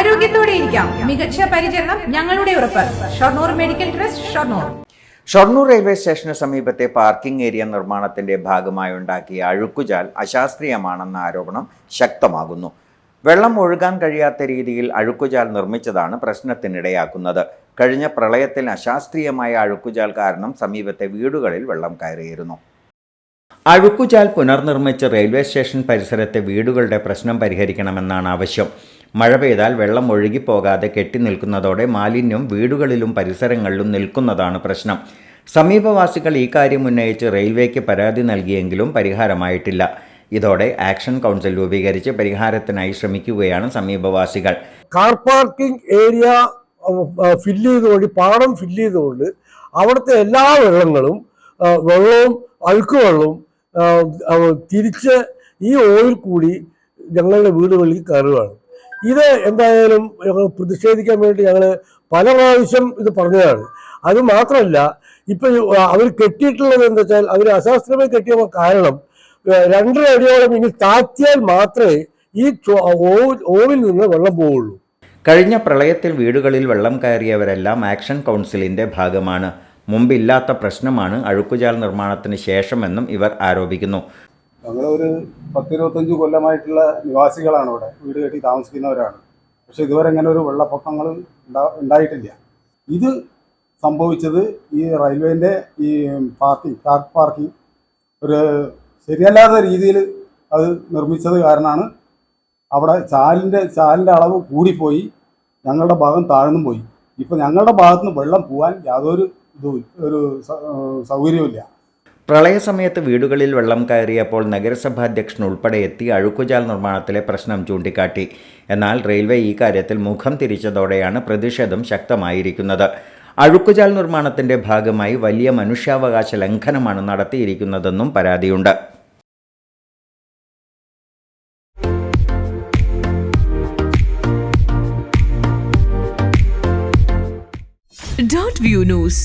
ആരോഗ്യത്തോടെ ഇരിക്കാം. മികച്ച പരിചരണം ഞങ്ങളുടെ ഉറപ്പ്. Shoranur medical trust Shoranur. Shoranur railway സ്റ്റേഷന് സമീപത്തെ പാർക്കിംഗ് ഏരിയ നിർമ്മാണത്തിന്റെ ഭാഗമായി ഉണ്ടാക്കിയ അഴുക്കുചാൽ അശാസ്ത്രീയമാണെന്ന ആരോപണം ശക്തമാകുന്നു. വെള്ളം ഒഴുകാൻ കഴിയാത്ത രീതിയിൽ അഴുക്കുചാൽ നിർമ്മിച്ചതാണ് പ്രശ്നത്തിനിടയാക്കുന്നത്. കഴിഞ്ഞ പ്രളയത്തിൽ അശാസ്ത്രീയമായ അഴുക്കുചാൽ കാരണം സമീപത്തെ വീടുകളിൽ വെള്ളം കയറിയിരുന്നു. അഴുക്കുചാൽ പുനർനിർമ്മിച്ച് റെയിൽവേ സ്റ്റേഷൻ പരിസരത്തെ വീടുകളുടെ പ്രശ്നം പരിഹരിക്കണമെന്നാണ് ആവശ്യം. മഴ പെയ്താൽ വെള്ളം ഒഴുകിപ്പോകാതെ കെട്ടിനിൽക്കുന്നതോടെ മാലിന്യം വീടുകളിലും പരിസരങ്ങളിലും നിൽക്കുന്നതാണ് പ്രശ്നം. സമീപവാസികൾ ഈ കാര്യം ഉന്നയിച്ച് റെയിൽവേക്ക് പരാതി നൽകിയെങ്കിലും പരിഹാരമായിട്ടില്ല. ഇതോടെ ആക്ഷൻ കൗൺസിൽ രൂപീകരിച്ച് പരിഹാരത്തിനായി ശ്രമിക്കുകയാണ് സമീപവാസികൾ. കാർ പാർക്കിംഗ് ഏരിയ ഫില്ല് ചെയ്തുകൊണ്ട് പാടം ഫില്ല് ചെയ്തുകൊണ്ട് അവിടുത്തെ എല്ലാ വെള്ളങ്ങളും വെള്ളവും അഴുക്ക് വെള്ളവും ആ, ആ, തിരിച്ച് ഈ ഓയിൽ കൂടി ഞങ്ങളുടെ വീടുകളിൽ കയറുകയാണ്. ഇത് എന്തായാലും പ്രതിഷേധിക്കാൻ വേണ്ടി ഞങ്ങൾ പല പ്രാവശ്യം ഇത് പറഞ്ഞതാണ്. അത് മാത്രമല്ല ഇപ്പൊ അവർ കെട്ടിയിട്ടുള്ളത് എന്താ വെച്ചാൽ അവർ അശാസ്ത്രമായി കെട്ടിയ കാരണം രണ്ടര അടിയോളം ഇനി താത്തിയാൽ മാത്രമേ ഈ ഓവിൽ നിന്ന് വെള്ളം പോവുള്ളൂ. കഴിഞ്ഞ പ്രളയത്തിൽ വീടുകളിൽ വെള്ളം കയറിയവരെല്ലാം ആക്ഷൻ കൗൺസിലിന്റെ ഭാഗമാണ്. മുമ്പില്ലാത്ത പ്രശ്നമാണ് അഴുക്കുചാൽ നിർമ്മാണത്തിന് ശേഷമെന്നും ഇവർ ആരോപിക്കുന്നു. ഞങ്ങളൊരു പത്തിരുപത്തഞ്ച് കൊല്ലമായിട്ടുള്ള നിവാസികളാണ് ഇവിടെ. വീട് കെട്ടി താമസിക്കുന്നവരാണ്. പക്ഷെ ഇതുവരെ അങ്ങനെ ഒരു വെള്ളപ്പൊക്കങ്ങൾ ഉണ്ടായിട്ടില്ല. ഇത് സംഭവിച്ചത് ഈ റെയിൽവേന്റെ ഈ പാർക്കിംഗ് കാർ പാർക്കിംഗ് ഒരു ശരിയല്ലാത്ത രീതിയിൽ അത് നിർമ്മിച്ചത് കാരണമാണ് അവിടെ ചാലിന്റെ ചാലിന്റെ അളവ് കൂടിപ്പോയി ഞങ്ങളുടെ ഭാഗം താഴ്ന്നും പോയി. ഇപ്പം ഞങ്ങളുടെ ഭാഗത്തുനിന്ന് വെള്ളം പോകാൻ യാതൊരു ഇതും ഒരു സൗകര്യവും പ്രളയസമയത്ത് വീടുകളിൽ വെള്ളം കയറിയപ്പോൾ നഗരസഭാ അധ്യക്ഷൻ ഉൾപ്പെടെ എത്തി അഴുക്കുചാൽ നിർമ്മാണത്തിലെ പ്രശ്നം ചൂണ്ടിക്കാട്ടി. എന്നാൽ റെയിൽവേ ഈ കാര്യത്തിൽ മുഖം തിരിച്ചതോടെയാണ് പ്രതിഷേധം ശക്തമായിരിക്കുന്നത്. അഴുക്കുചാൽ നിർമ്മാണത്തിന്റെ ഭാഗമായി വലിയ മനുഷ്യാവകാശ ലംഘനമാണ് നടത്തിയിരിക്കുന്നതെന്നും പരാതിയുണ്ട്. Dot view news.